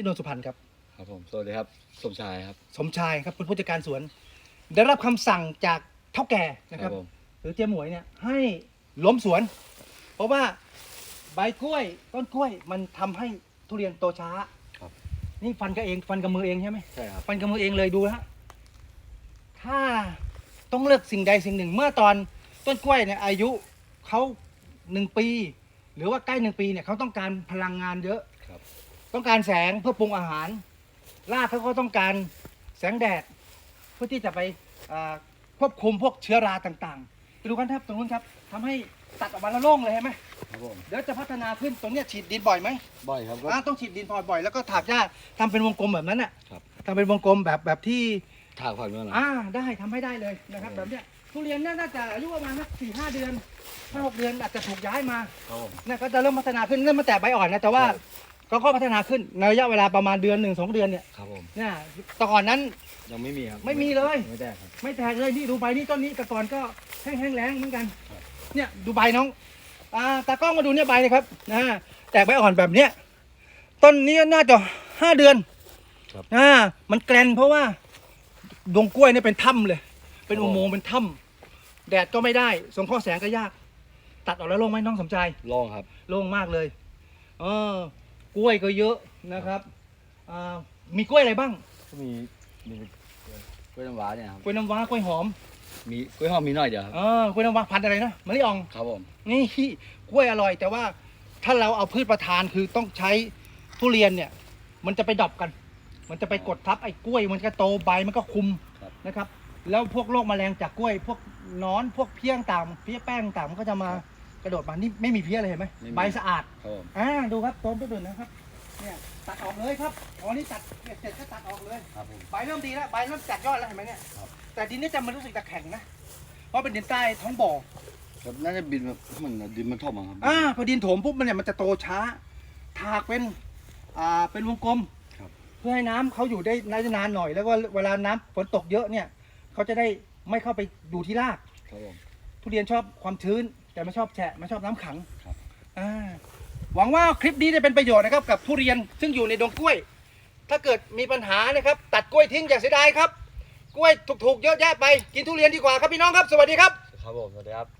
ที่นนท์สุพรรณครับ ครับผมสวัสดีครับสมชายครับ สมชายครับเป็นผู้จัดการสวน ได้รับคำสั่งจากเท่าแก่นะครับ ผมหรือเจ๊หมวยเนี่ยให้ล้มสวน เพราะว่าใบกล้วยต้นกล้วยมันทำให้ทุเรียนโตช้าครับ นี่ฟันกับเองฟันกับมือเองใช่ไหม ใช่ครับ ฟันกับมือเองเลยดูนะฮะถ้าต้องเลือกสิ่งใดสิ่งหนึ่ง เมื่อตอนต้นกล้วยเนี่ยอายุเขาหนึ่งปี หรือว่าใกล้หนึ่งปีเนี่ยเขาต้องการพลังงานเยอะครับ ต้องการแสงเพื่อปรุงอาหารรากเขาก็ต้องการแสงแดดเพื่อที่จะไปอ่าควบคุมพวกเชื้อราต่างๆไปดูกันครับตรงนู้นครับทำให้ตัดออกมาแล้วโล่งเลยเห็นไหมครับผมเดี๋ยวจะพัฒนาขึ้นตรงเนี้ยฉีดดินบ่อยไหมบ่อยครับก็อ่าต้องฉีดดินพอบ่อยแล้วก็ถากหญ้าทำเป็นวงกลมแบบนั้นน่ะครับทำเป็นวงกลมแบบแบบที่ถากผักด้วยนะอ่าได้ทำให้ได้เลยนะครับคแบรับบเนี้ยทุเรียนเนี่ยน่าจะอายุประมาณสักสี่ห้าเดือนห้าหกเดือนอาจจะถูกย้ายมาครับผมเนี่ยก็จะเริ่มพัฒนาขึ้นเริ่มมาแต่ใบอ่อนนะแต่ว่าครับ ก็ก็พัฒนาขึ้นในระยะเวลาประมาณเดือนหนึ่งสองเดือนเนี่ยครับผมเนี่ยแต่ก่อนนั้น ยังไม่มีครับไม่มีเลย ไม่ได้ครับ ไม่แตกเลยนี่ดูใบนี่ต้นนี้แต่ก่อนก็แห้งๆแล้งเหมือนกัน ครับ เนี่ยดูใบน้องอ่าตากล้องมาดูเนี่ยใบนะครับนะแตกใบอ่อนแบบเนี้ยต้นนี้น่าจะห้าเดือนครับ อ่ามันแกรนเพราะว่าดงกล้วยเนี่ยเป็นถ้ำเลย เป็นอุโมงค์เป็นถ้ำแดดก็ไม่ได้สงเคราะห์แสงก็ยาก ตัดออกแล้วโล่งไหมน้องสมใจ ลองครับ โล่งมากเลย เออ กล้วยก็เยอะนะครับอ่ามีกล้วยอะไรบ้างก็มีมีกล้วยน้ำว้าเนี่ยครับกล้วยน้ำว้ากล้วยหอมมีกล้วยหอมมีหน่อยเดียวครับเออกล้วยน้ำว้าพันธุ์อะไรนะมะลิอ่อง ครับผมนี่กล้วยอร่อย แต่ว่าถ้าเราเอาพืชประทานคือต้องใช้ทุเรียนเนี่ย มันจะไปดรอปกัน มันจะไปกดทับไอ้กล้วยมันก็โตใบมันก็คุมครับนะครับ แล้วพวกโรคแมลงจากกล้วย พวกหนอนพวกเพี้ยงต่างเพี้ยแป้งต่างมันก็จะมา กระโดดมานี่ไม่มีเพี้ยเลยเห็นไหมไม่มี ใบสะอาด ครับผมอ่าดูครับต้นต้นนะครับ เนี่ยตัดออกเลยครับอ๋อนี่ตัดเสร็จก็ตัดออกเลย ครับผม ใบเริ่มดีแล้วใบเริ่มจัดยอดแล้วเห็นไหมเนี่ยครับ แต่ดินนี่จะมันรู้สึกจะแข็งนะเพราะเป็นดินใต้ท้องบ่อครับน่าจะบินแบบเหมือนดินมันท่อมอะครับ อ่าพอดินโถมปุ๊บมันเนี่ยมันจะโตช้า ถากเป็นอ่าเป็นวงกลมครับ เพื่อให้น้ำเขาอยู่ได้นานๆหน่อย แล้วก็เวลาน้ำฝนตกเยอะเนี่ยเขาจะได้ไม่เข้าไปดูที่ราก ครับผมทุเรียนชอบความชื้น แต่ไม่ชอบแฉะไม่ชอบน้ำขังครับ อ่าหวังว่าคลิปนี้จะเป็นประโยชน์นะครับ กับทุเรียนซึ่งอยู่ในดงกล้วย ถ้าเกิดมีปัญหานะครับ ตัดกล้วยทิ้งอย่าเสียดายครับ กล้วยถูกๆเยอะแยะไปกินทุเรียนดีกว่าครับพี่น้องครับสวัสดีครับ ครับผมสวัสดีครับ